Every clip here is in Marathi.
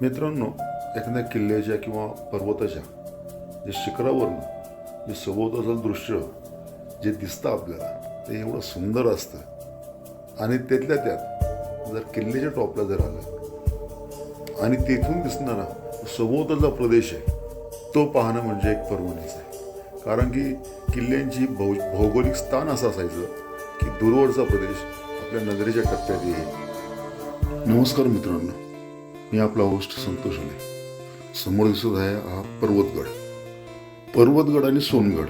मित्रांनो एखाद्या किल्ल्याच्या किंवा पर्वताच्या जे शिखरावरनं जे सभोवताचं दृश्य जे दिसतं आपल्याला ते एवढं सुंदर असतं. आणि त्यातल्या त्यात जर किल्ल्याच्या टॉपला जर आलं आणि तेथून दिसणारा सभोवताचा प्रदेश आहे तो पाहणं म्हणजे एक पर्वणीच आहे. कारण की किल्ल्यांची भौ भौगोलिक स्थान असं असायचं की दूरवरचा प्रदेश आपल्या नजरेच्या टप्प्यात येईल. नमस्कार मित्रांनो. मी आपला होस्ट संतोष आले समोर दिसत आहे हा पर्वतगड. पर्वतगड आणि सोनगड.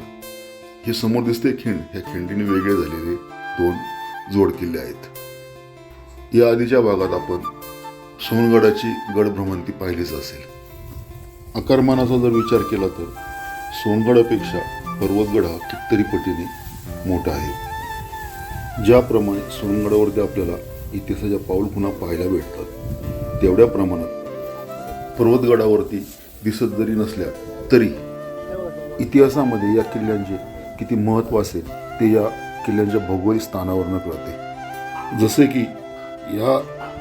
हे समोर दिसते खिंड. ह्या खिंडीने वेगळे झालेले दोन जोड किल्ले आहेत. या आधीच्या भागात आपण सोनगडाची गडभ्रमंती पाहिलीच असेल. आकारमानाचा जर विचार केला तर सोनगडापेक्षा पर्वतगड हा कितीतरी पटीने मोठा आहे. ज्याप्रमाणे सोनगडावरती आपल्याला इतिहासाच्या पाऊल पुन्हा पाहायला भेटतात. तेवढ्या प्रमाणात पर्वतगडावरती दिसत जरी नसल्या तरी इतिहासामध्ये या किल्ल्यांचे किती महत्त्व असेल ते या किल्ल्यांच्या भौगोलिक स्थानावरनं कळते. जसे की या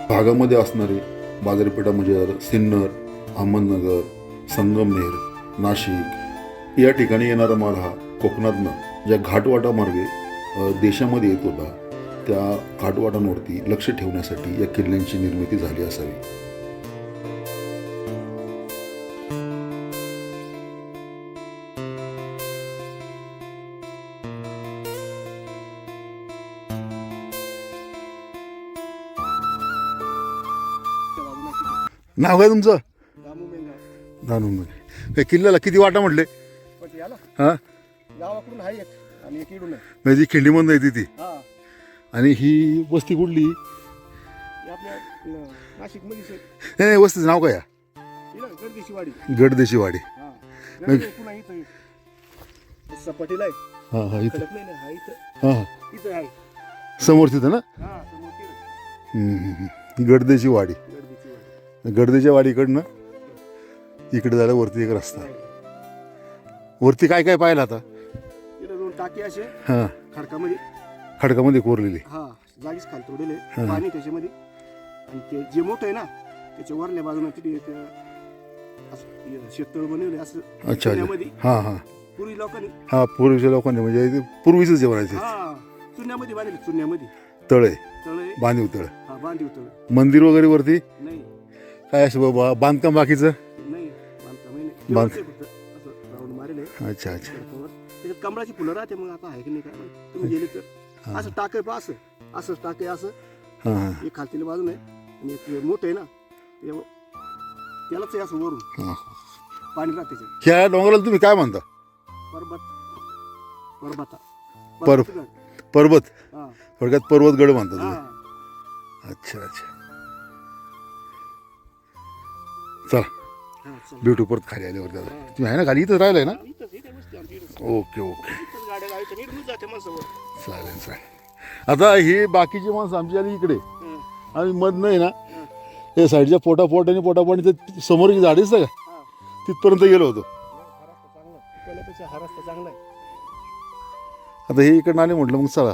भागामध्ये असणारे बाजारपेठा म्हणजे सिन्नर अहमदनगर संगमनेर नाशिक या ठिकाणी येणारा माल हा कोकणातनं ज्या घाटवाटामार्गे देशामध्ये येत होता त्या घाटवाटांवरती लक्ष ठेवण्यासाठी या किल्ल्यांची निर्मिती झाली असावी. नाव काय तुमचं? मेंगा हे किल्ल्याला किती वाटा म्हटले? हा? गावाकडून आहे एक आणि एक म्हणजे खिंडीमधून येते ती हा. आणि ही वस्ती कुठली? नाही नाही, वस्तीचं नाव काय गडदेशी वाडी हा. हा हा हा हा हा. समोर तिथं ना. गडदेशी वाडी गडदेच्या वाडीकडनं इकडे जायला वरती एक रस्ता. वरती काय काय पाहिलं आता? दोन टाकी असे. हा. खडकामध्ये. खडकामध्ये कोरलेली. हा जागीच खाली तोडेले हा. पाणी त्याच्यामध्ये. आणि ते जे मोठं आहे ना त्याच्या वरल्या बाजूला तिथे एक असं हे शेततळ बनवले असं अच्छा अच्छा. चुन्यामध्ये. हा हा. पूर्वी लोकांनी हा पूर्वीच्या लोकांनी म्हणजे ते पूर्वीच जेवणाचे हा चुन्यामध्ये बांधले चुन्यामध्ये. तळे. तळे. बांधीव तळ. हा बांधीव तळ. मंदिर वगैरे वरती? नाही. काय असं बाबा बांधकाम बाकीचं? नाही बांधकाम नाही बांध- देवाचं आहे फक्त असं राऊंड मारेल आहे अच्छा अच्छा. त्याच्यात कमळाची फुलं राहते मग आता आहे की नाही काय माहीत. तुम्ही गेले तर. असं टाक आहे असं असंच टाक आहे असं हा हा एक खालतीला बाजून आहे आणि एक मोठं आहे ना ते त्यालाच आहे असं वरून हा. पाणी राहते त्याच्यात ह्या डोंगराला तुम्ही काय म्हणता पर्वत पर्वता पर्व-. पर्वत हा थोडक्यात पर्वतगड म्हणता हा अच्छा अच्छा चला हा, चला. भेटू परत खाली आल्यावर आता तुम्ही आहे ना खाली इथंच राहिलाय ना इथंच इथे आमची ओके ओके जाते माणसावर चालेल चालेल आता ही बाकीची माणसं आमची आली इकडे आणि आम्ही मध आहे ना हे साईडच्या पोटापोट आणि पोटापोट ते समोरची झाडी असतं का हा. तिथपर्यंत गेलो होतो हा रस्ता चांगला आहे. पहिल्यापेक्षा हा रस्ता चांगला आहे आता हे इकडनं आले म्हटलं मग चला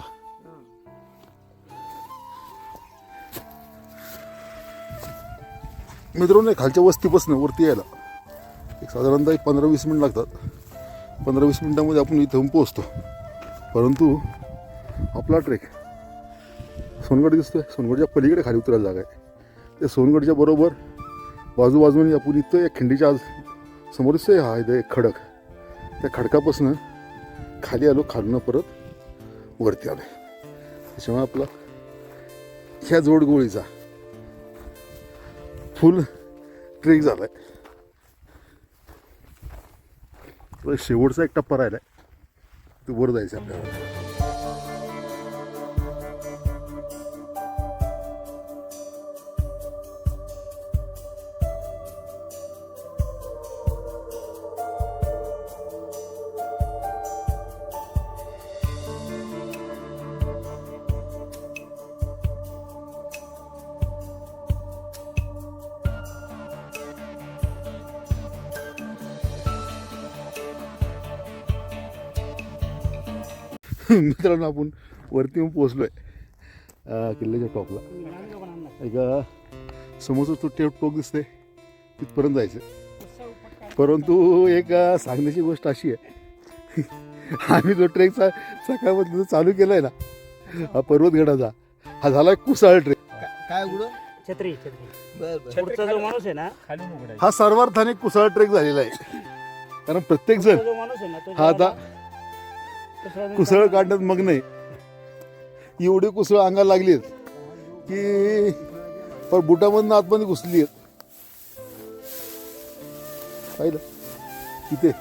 मित्रांनो हे खालच्या वस्तीपासून वरती यायला एक साधारणतः एक पंधरा वीस मिनिट लागतात पंधरा वीस मिनटामध्ये आपण इथं पोहोचतो. परंतु आपला ट्रेक सोनगड दिसतोय. सोनगडच्या पलीकडे खाली उतरायला जागा आहे. त्या सोनगडच्या बरोबर बाजूबाजूने आपण इथं एक खिंडीच्या आज समोरच हा इथं एक खडक. त्या खडकापासून खाली आलो खालनं परत वरती आलो त्याच्यामुळे आपला ह्या जोडगोळीचा फुल ट्रेक झाला आहे शेवटचा एक टप्पा आहे तो वर जायचं आपल्याला. मित्रांनो आपण वरती येऊन पोहोचलोय. अं, किल्ल्याच्या टॉपला. एक समोरचं तो टेप टोक दिसतंय तिथपर्यंत जायचं. परंतु एक सांगण्याची गोष्ट अशी आहे. आम्ही जो ट्रेकचा सकाळपासून चालू केला आहे ना हा पर्वतगडाचा हा झाला एक कुसाळ ट्रेक. काय उघड? छत्री छत्री. बर बर. पुढचा जो माणूस आहे ना हा सर्वार्थाने कुसाळ ट्रेक झालेला आहे. कारण प्रत्येक जण जो आहे हा आता कुसळ काढण्यात मग नाही. एवढी कुसळ अंगाला लागली की पण बुटामधनं आतमध्ये घुसली आहेत. पाहिलं? इथे.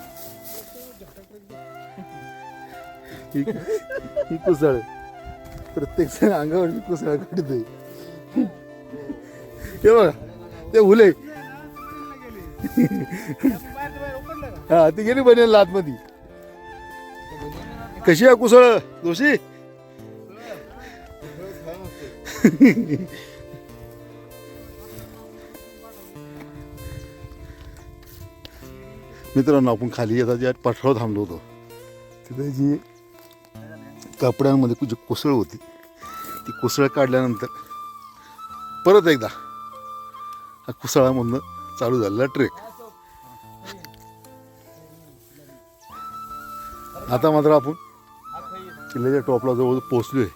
ही कुसळ प्रत्येक जण अंगावर कुसळ काढते हे बघा ते हुले हा ती गेली बनेल आतमध्ये. कशी आहे कुसळ? दोषी मित्रांनो आपण खाली येतात ज्या पठारावर थांबलो होतो. तिथे जी कपड्यांमध्ये जी कोसळ होती ती कोसळ काढल्यानंतर परत एकदा हा कुसळामधनं चालू झालेला ट्रेक. आता मात्र आपण किल्ल्याच्या टॉपला जवळ पोहोचलोय.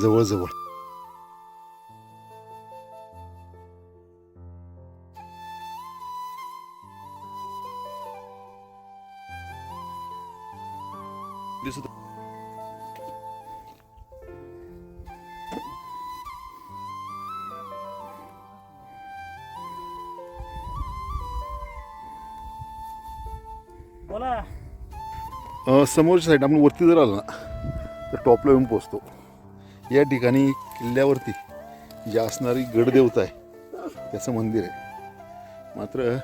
जवळजवळ. दिसत बोला. समोरच्या साईड आपण वरती जर आलो ना तर टॉपला येऊन पोचतो या ठिकाणी किल्ल्यावरती जी असणारी गडदेवता आहे त्याचं मंदिर आहे. मात्र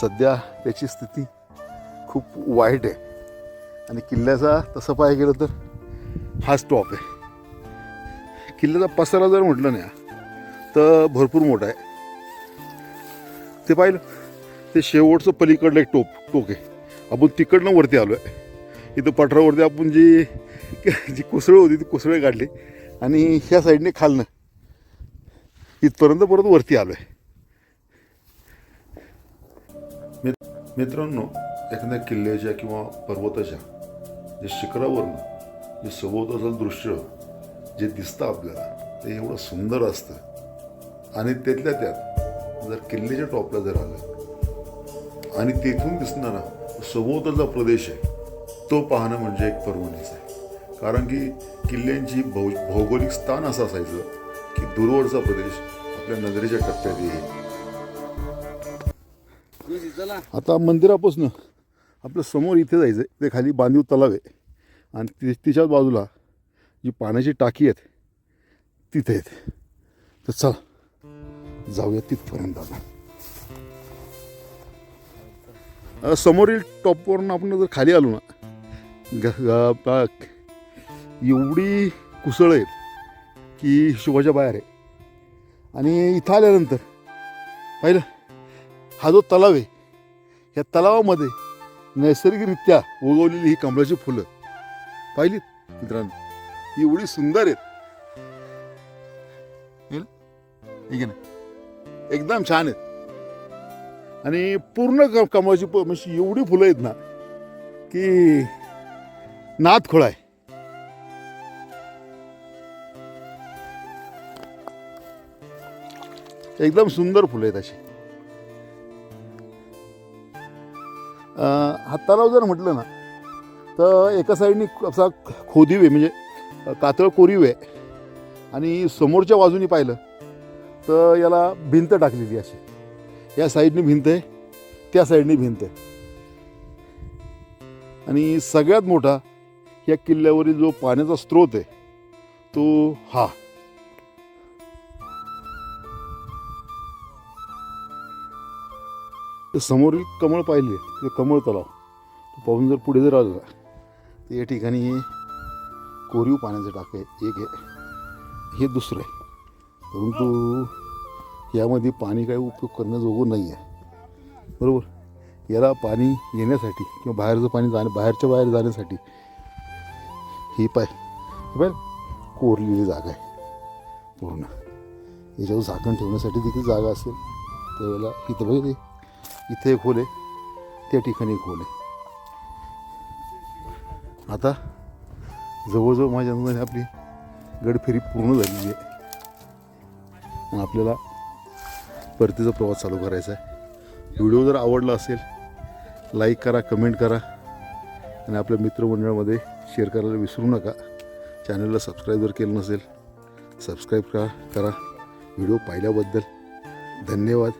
सध्या त्याची स्थिती खूप वाईट आहे. आणि किल्ल्याचा तसं पाहायला गेलं तर हा स्टॉप आहे. किल्ल्याचा पसारा जर म्हटलं ना तर भरपूर मोठा आहे. ते पाहिलं ते शेवटचं पलीकडलं एक टोप टोक आहे. आपण तिकडनं वरती आलो आहे इथं पठारावरती आपण जी जी कुसळं होती ती कुसळे काढली. आणि ह्या साईडने खालनं. इथपर्यंत परत वरती आलो आहे मित्रांनो एखाद्या किल्ल्याच्या किंवा पर्वताच्या जे शिखरावरनं जे सभोवताचं दृश्य जे दिसतं आपल्याला ते एवढं सुंदर असतं. आणि त्यातल्या त्यात जर किल्ल्याच्या टॉपला जर आलं आणि तेथून दिसणारा सभोवतालचा प्रदेश आहे. तो पाहणं म्हणजे एक पर्वणीच आहे. कारण की किल्ल्यांची भौ भौगोलिक स्थान असं असायचं की दूरवरचा प्रदेश आपल्या नजरेच्या टप्प्यात येईल. आता मंदिरापासून आपलं समोर इथे जायचं ते खाली बांधीव तलाव आहे. आणि ति तिच्याच बाजूला जी पाण्याची टाकी आहेत तिथे आहेत. तर चला जाऊया तिथपर्यंत आता. समोरील टॉपवरून आपण जर खाली आलो ना ग- एवढी कुसळ आहेत की हिशोबाच्या बाहेर आहे. आणि इथं आल्यानंतर पाहिलं हा जो तलाव आहे या तलावामध्ये नैसर्गिकरित्या उगवलेली ही कमळाची फुलं पाहिलीत मित्रांनो? एवढी सुंदर आहेत. हे ना? एकदम छान आहेत. आणि पूर्ण क- कमळाची प- म्हणजे एवढी फुलं आहेत ना की नाद खोळा आहे. एकदम सुंदर फुलं आहेत अशी. अं, हा तलाव जर म्हटलं ना तर एका साईडनी असा खोदीव आहे म्हणजे कातळ कोरीव आहे आणि समोरच्या बाजूनी पाहिलं तर याला भिंत टाकलेली अशी. या साईडनी भिंत आहे त्या साईडनी भिंत आहे. आणि सगळ्यात मोठा या किल्ल्यावरील जो पाण्याचा स्रोत आहे तो हा. समोरील कमळ पाहिले ते कमळ तलाव. तो पाहून जर पुढे जर आला तर या ठिकाणी कोरीव पाण्याचं टाक आहे. एक आहे हे दुसरं आहे. परंतु यामध्ये पाणी काही उपयोग करण्याजोगं नाही आहे बरोबर? याला पाणी येण्यासाठी किंवा बाहेरचं पाणी जाण्या बाहेरच्या बाहेर जाण्यासाठी ही पाय हे पाय कोरलेली जागा आहे. पूर्ण. याच्यावर झाकण ठेवण्यासाठी देखील जागा असेल. त्यावेळेला इथं बघितले इथे एक होल आहे. त्या ठिकाणी एक होल आहे. आता जवळजवळ माझ्या अंदाजाने आपली गडफेरी पूर्ण झालेली आहे. आणि आपल्याला परतीचा प्रवास चालू करायचा आहे. व्हिडिओ जर आवडला असेल लाईक करा कमेंट करा. आणि आपल्या मित्रमंडळामध्ये शेअर करायला विसरू नका. चॅनलला सबस्क्राईब जर केलं नसेल सबस्क्राईब करा करा. व्हिडिओ पाहिल्याबद्दल धन्यवाद.